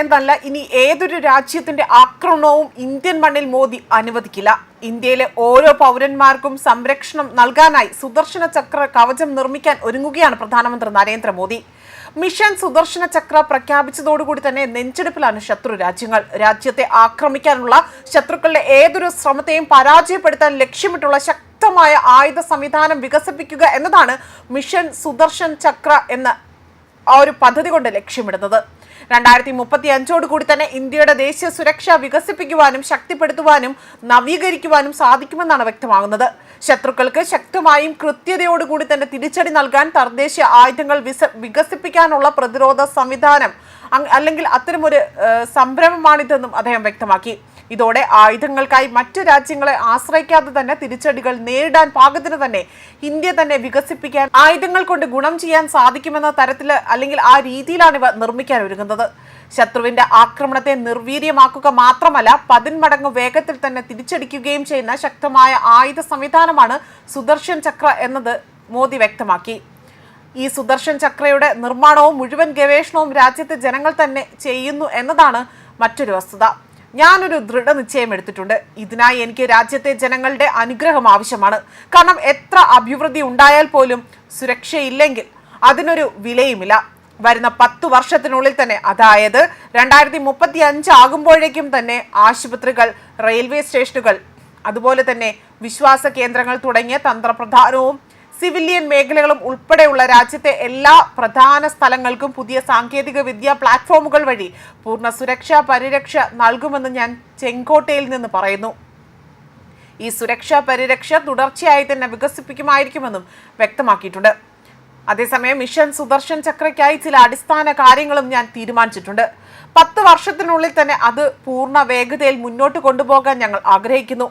എന്നല്ല ഇനി ഏതൊരു രാജ്യത്തിന്റെ ആക്രമണവും ഇന്ത്യൻ മണ്ണിൽ മോദി അനുവദിക്കില്ല. ഇന്ത്യയിലെ ഓരോ പൗരന്മാർക്കും സംരക്ഷണം നൽകാനായി സുദർശന ചക്ര കവചം നിർമ്മിക്കാൻ ഒരുങ്ങുകയാണ് പ്രധാനമന്ത്രി നരേന്ദ്രമോദി. മിഷൻ സുദർശന ചക്ര പ്രഖ്യാപിച്ചതോടുകൂടി തന്നെ നെഞ്ചെടുപ്പിലാണ് ശത്രു രാജ്യങ്ങൾ. രാജ്യത്തെ ആക്രമിക്കാനുള്ള ശത്രുക്കളുടെ ഏതൊരു ശ്രമത്തെയും പരാജയപ്പെടുത്താൻ ലക്ഷ്യമിട്ടുള്ള ശക്തമായ ആയുധ സംവിധാനം വികസിപ്പിക്കുക എന്നതാണ് മിഷൻ സുദർശൻ ചക്ര എന്ന ആ ഒരു പദ്ധതി കൊണ്ട് ലക്ഷ്യമിടുന്നത്. രണ്ടായിരത്തി മുപ്പത്തി അഞ്ചോട് കൂടി തന്നെ ഇന്ത്യയുടെ ദേശീയ സുരക്ഷ വികസിപ്പിക്കുവാനും ശക്തിപ്പെടുത്തുവാനും നവീകരിക്കുവാനും സാധിക്കുമെന്നാണ് വ്യക്തമാകുന്നത്. ശത്രുക്കൾക്ക് ശക്തമായും കൃത്യതയോടുകൂടി തന്നെ തിരിച്ചടി നൽകാൻ തദ്ദേശീയ ആയുധങ്ങൾ വികസിപ്പിക്കാനുള്ള പ്രതിരോധ സംവിധാനം അല്ലെങ്കിൽ അത്തരമൊരു സംരംഭമാണിതെന്നും അദ്ദേഹം വ്യക്തമാക്കി. ഇതോടെ ആയുധങ്ങൾക്കായി മറ്റു രാജ്യങ്ങളെ ആശ്രയിക്കാതെ തന്നെ തിരിച്ചടികൾ നേരിടാൻ പാകത്തിന് തന്നെ ഇന്ത്യ തന്നെ വികസിപ്പിക്കാൻ ആയുധങ്ങൾ കൊണ്ട് ഗുണം ചെയ്യാൻ സാധിക്കുമെന്ന തരത്തിൽ അല്ലെങ്കിൽ ആ രീതിയിലാണ് ഇവ നിർമ്മിക്കാൻ ഒരുങ്ങുന്നത്. ശത്രുവിന്റെ ആക്രമണത്തെ നിർവീര്യമാക്കുക മാത്രമല്ല പതിന്മടങ്ങ് വേഗത്തിൽ തന്നെ തിരിച്ചടിക്കുകയും ചെയ്യുന്ന ശക്തമായ ആയുധ സംവിധാനമാണ് സുദർശൻ ചക്ര എന്നത് മോദി വ്യക്തമാക്കി. ഈ സുദർശൻ ചക്രയുടെ നിർമ്മാണവും മുഴുവൻ ഗവേഷണവും രാജ്യത്തെ ജനങ്ങൾ തന്നെ ചെയ്യുന്നു എന്നതാണ് മറ്റൊരു വസ്തുത. ഞാനൊരു ദൃഢനിശ്ചയം എടുത്തിട്ടുണ്ട്. ഇതിനായി എനിക്ക് രാജ്യത്തെ ജനങ്ങളുടെ അനുഗ്രഹം ആവശ്യമാണ്. കാരണം എത്ര അഭിവൃദ്ധി ഉണ്ടായാൽ പോലും സുരക്ഷയില്ലെങ്കിൽ അതിനൊരു വിലയുമില്ല. വരുന്ന പത്തു വർഷത്തിനുള്ളിൽ തന്നെ അതായത് രണ്ടായിരത്തി മുപ്പത്തി അഞ്ച് ആകുമ്പോഴേക്കും തന്നെ ആശുപത്രികൾ റെയിൽവേ സ്റ്റേഷനുകൾ അതുപോലെ തന്നെ വിശ്വാസ കേന്ദ്രങ്ങൾ തുടങ്ങിയ തന്ത്രപ്രധാനവും സിവിലിയൻ മേഖലകളും ഉൾപ്പെടെയുള്ള രാജ്യത്തെ എല്ലാ പ്രധാന സ്ഥലങ്ങൾക്കും പുതിയ സാങ്കേതിക വിദ്യ പ്ലാറ്റ്ഫോമുകൾ വഴി പൂർണ സുരക്ഷാ പരിരക്ഷ നൽകുമെന്ന് ഞാൻ ചെങ്കോട്ടയിൽ നിന്ന് പറയുന്നു. ഈ സുരക്ഷാ പരിരക്ഷ തുടർച്ചയായി തന്നെ വികസിപ്പിക്കുമായിരിക്കുമെന്നും വ്യക്തമാക്കിയിട്ടുണ്ട്. അതേസമയം മിഷൻ സുദർശൻ ചക്രയ്ക്കായി ചില അടിസ്ഥാന കാര്യങ്ങളും ഞാൻ തീരുമാനിച്ചിട്ടുണ്ട്. പത്ത് വർഷത്തിനുള്ളിൽ തന്നെ അത് പൂർണ വേഗതയിൽ മുന്നോട്ട് കൊണ്ടുപോകാൻ ഞങ്ങൾ ആഗ്രഹിക്കുന്നു.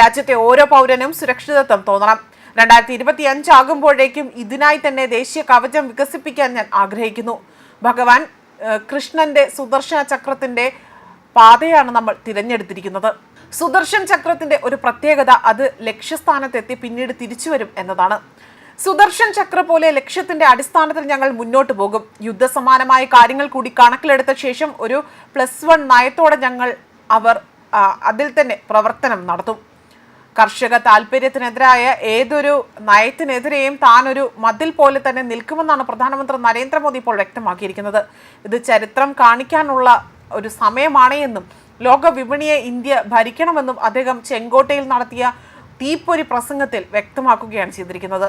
രാജ്യത്തെ ഓരോ പൗരനും സുരക്ഷിതത്വം തോന്നണം. രണ്ടായിരത്തി ഇരുപത്തി അഞ്ചാകുമ്പോഴേക്കും ഇതിനായി തന്നെ ദേശീയ കവചം വികസിപ്പിക്കാൻ ഞാൻ ആഗ്രഹിക്കുന്നു. ഭഗവാൻ കൃഷ്ണന്റെ സുദർശന ചക്രത്തിന്റെ പാതയാണ് നമ്മൾ തിരഞ്ഞെടുത്തിരിക്കുന്നത്. സുദർശൻ ചക്രത്തിന്റെ ഒരു പ്രത്യേകത അത് ലക്ഷ്യസ്ഥാനത്തെത്തി പിന്നീട് തിരിച്ചു വരും എന്നതാണ്. സുദർശൻ ചക്ര പോലെ ലക്ഷ്യത്തിന്റെ അടിസ്ഥാനത്തിൽ ഞങ്ങൾ മുന്നോട്ട് പോകും. യുദ്ധസമാനമായ കാര്യങ്ങൾ കൂടി കണക്കിലെടുത്ത ശേഷം ഒരു പ്ലസ് വൺ നയത്തോടെ ഞങ്ങൾ അവർ അതിൽ തന്നെ പ്രവർത്തനം നടത്തും. കർഷക താല്പര്യത്തിനെതിരായ ഏതൊരു നയത്തിനെതിരെയും താൻ ഒരു മതിൽ പോലെ തന്നെ നിൽക്കുമെന്നാണ് പ്രധാനമന്ത്രി നരേന്ദ്രമോദി ഇപ്പോൾ വ്യക്തമാക്കിയിരിക്കുന്നത്. ഇത് ചരിത്രം കാണിക്കാനുള്ള ഒരു സമയമാണ് എന്നും ലോക വിപണിയെ ഇന്ത്യ ഭരിക്കണമെന്നും അദ്ദേഹം ചെങ്കോട്ടയിൽ നടത്തിയ തീപ്പൊരി പ്രസംഗത്തിൽ വ്യക്തമാക്കുകയാണ് ചെയ്തിരിക്കുന്നത്.